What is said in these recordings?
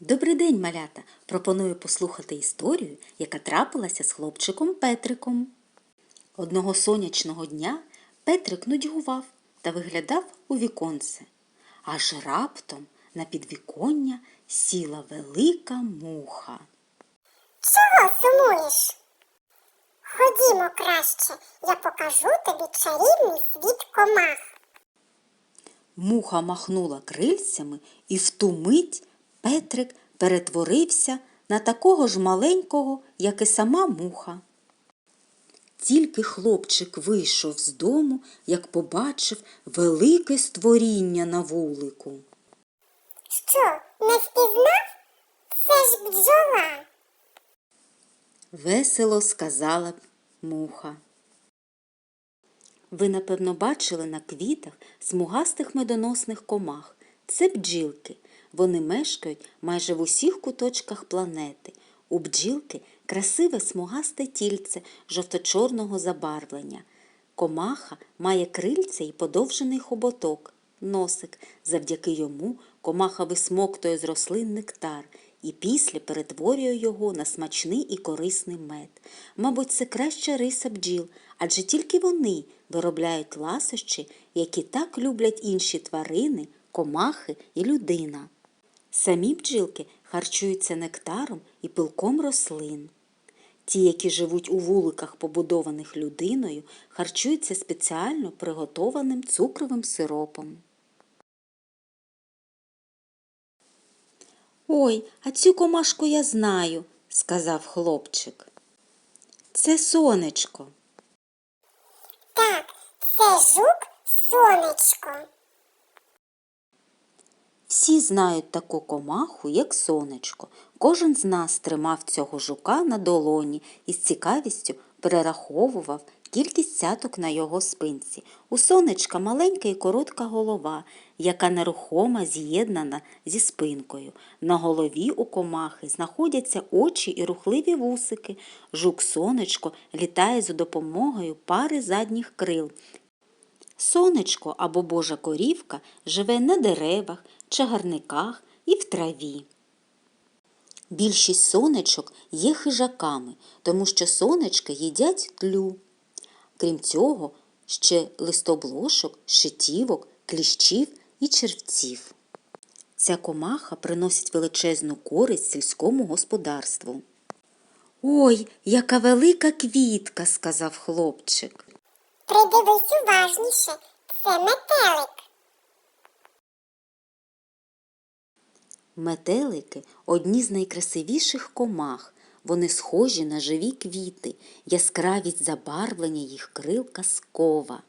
Добрий день, малята! Пропоную послухати історію, яка трапилася з хлопчиком Петриком. Одного сонячного дня Петрик нудьгував та виглядав у віконце. Аж раптом на підвіконня сіла велика муха. Чого сумуєш? Ходімо краще, я покажу тобі чарівний світ комах. Муха махнула крильцями, і в ту мить Петрик перетворився на такого ж маленького, як і сама муха. Тільки хлопчик вийшов з дому, як побачив велике створіння на вулику. Що, не впізнав? Це ж бджола. Весело сказала муха. Ви, напевно, бачили на квітах смугастих медоносних комах. Це бджілки. Вони мешкають майже в усіх куточках планети. У бджілки красиве смугасте тільце жовто-чорного забарвлення. Комаха має крильця і подовжений хоботок, носик. Завдяки йому комаха висмоктує з рослин нектар і після перетворює його на смачний і корисний мед. Мабуть, це краща риса бджіл, адже тільки вони виробляють ласощі, які так люблять інші тварини, комахи і людина. Самі бджілки харчуються нектаром і пилком рослин. Ті, які живуть у вуликах, побудованих людиною, харчуються спеціально приготованим цукровим сиропом. Ой, а цю комашку я знаю, сказав хлопчик. Це сонечко. Так, це жук сонечко. Всі знають таку комаху, як сонечко. Кожен з нас тримав цього жука на долоні і з цікавістю перераховував кількість цяток на його спинці. У сонечка маленька і коротка голова, яка нерухома з'єднана зі спинкою. На голові у комахи знаходяться очі і рухливі вусики. Жук сонечко літає за допомогою пари задніх крил. Сонечко або божа корівка живе на деревах, чагарниках і в траві. Більшість сонечок є хижаками, тому що сонечка їдять тлю. Крім цього, ще листоблошок, шитівок, кліщів і червців. Ця комаха приносить величезну користь сільському господарству. Ой, яка велика квітка, сказав хлопчик. Придивись уважніше, це метелик. Метелики одні з найкрасивіших комах. Вони схожі на живі квіти, яскравість забарвлення їх крил казкова.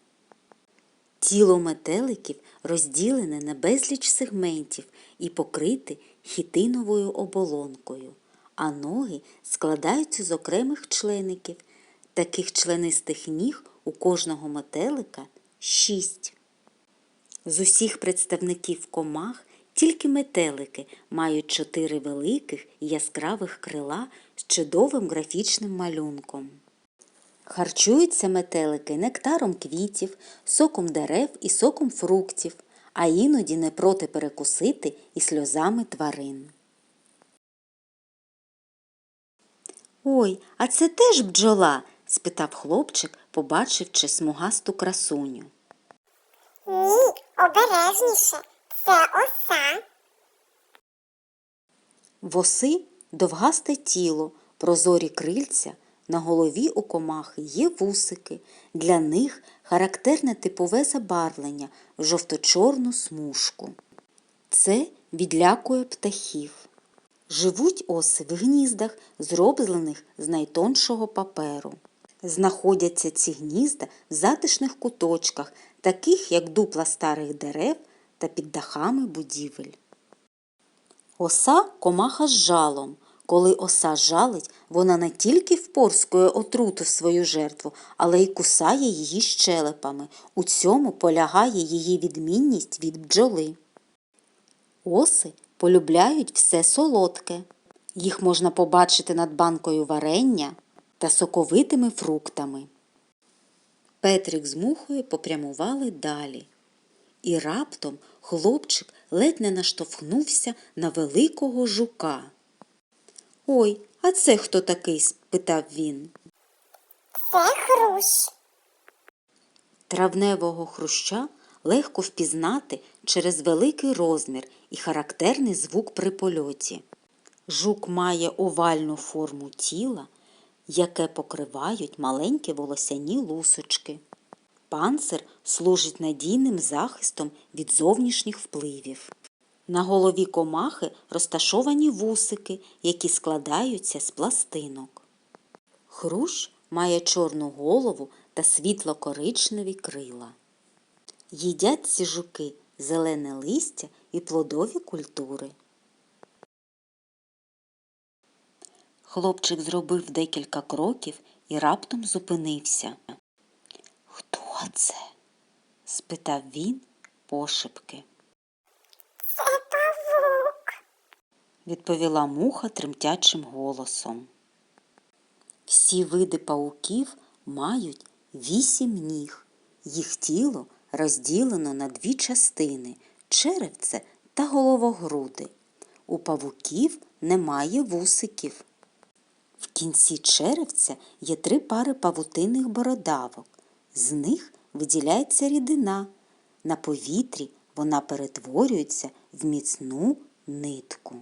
Тіло метеликів розділене на безліч сегментів і покрите хітиновою оболонкою, а ноги складаються з окремих члеників. Таких членистих ніг у кожного метелика шість. З усіх представників комах тільки метелики мають чотири великих яскравих крила з чудовим графічним малюнком. Харчуються метелики нектаром квітів, соком дерев і соком фруктів, а іноді не проти перекусити і сльозами тварин. Ой, а це теж бджола? Спитав хлопчик, побачивши смугасту красуню. Ні, обережніше, це оса. Воси довгасте тіло, прозорі крильця, на голові у комахи є вусики. Для них характерне типове забарвлення в жовто-чорну смужку. Це відлякує птахів. Живуть оси в гніздах, зроблених з найтоншого паперу. Знаходяться ці гнізда в затишних куточках, таких як дупла старих дерев та під дахами будівель. Оса комаха з жалом. Коли оса жалить, вона не тільки впорскує отруту в свою жертву, але й кусає її щелепами. У цьому полягає її відмінність від бджоли. Оси полюбляють все солодке. Їх можна побачити над банкою варення та соковитими фруктами. Петрик з мухою попрямували далі. І раптом хлопчик ледь не наштовхнувся на великого жука. Ой, а це хто такий? спитав він. Це хрущ. Травневого хруща легко впізнати через великий розмір і характерний звук при польоті. Жук має овальну форму тіла, яке покривають маленькі волосяні лусочки. Панцир служить надійним захистом від зовнішніх впливів. На голові комахи розташовані вусики, які складаються з пластинок. Хрущ має чорну голову та світло-коричневі крила. Їдять ці жуки зелене листя і плодові культури. Хлопчик зробив декілька кроків і раптом зупинився. Хто це? спитав він пошепки. Це павук. відповіла муха тремтячим голосом. Всі види пауків мають вісім ніг. Їх тіло розділено на дві частини черевце та головогруди. У павуків немає вусиків. В кінці черевця є три пари павутинних бородавок. З них виділяється рідина. На повітрі вона перетворюється в міцну нитку.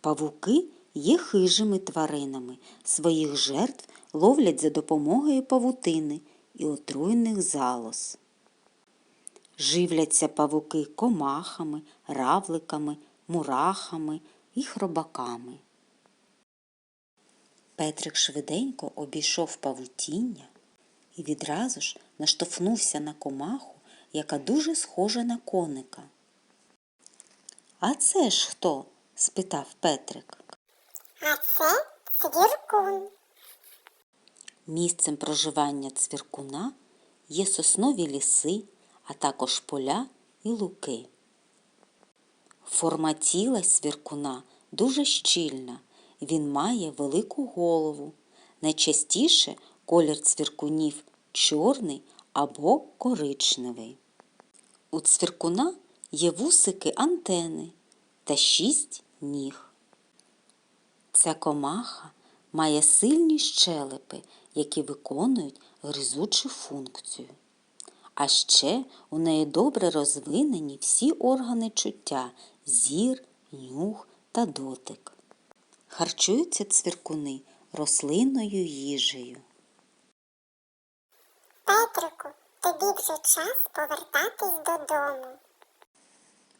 Павуки є хижими тваринами. Своїх жертв ловлять за допомогою павутини і отруєних залоз. Живляться павуки комахами, равликами, мурахами і хробаками. Петрик швиденько обійшов павутіння і відразу ж наштовхнувся на комаху, яка дуже схожа на коника. А це ж хто? спитав Петрик. А це цвіркун. Місцем проживання цвіркуна є соснові ліси, а також поля і луки. Форма тіла цвіркуна дуже щільна, він має велику голову. Найчастіше колір цвіркунів чорний або коричневий. У цвіркуна є вусики антени та шість ніг. Ця комаха має сильні щелепи, які виконують гризучу функцію. А ще у неї добре розвинені всі органи чуття зір, нюх та дотик. Харчуються цвіркуни рослинною їжею. Петрику, тобі вже час повертатись додому.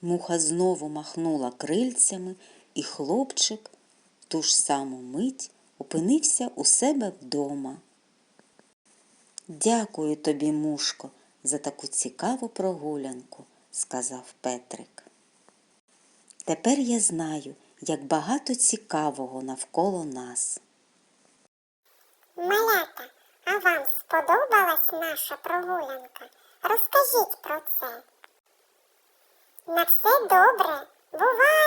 Муха знову махнула крильцями, і хлопчик ту ж саму мить опинився у себе вдома. Дякую тобі, мушко, за таку цікаву прогулянку, сказав Петрик. Тепер я знаю, як багато цікавого навколо нас. Малята, а вам сподобалась наша прогулянка? Розкажіть про це. На все добре. Бувай!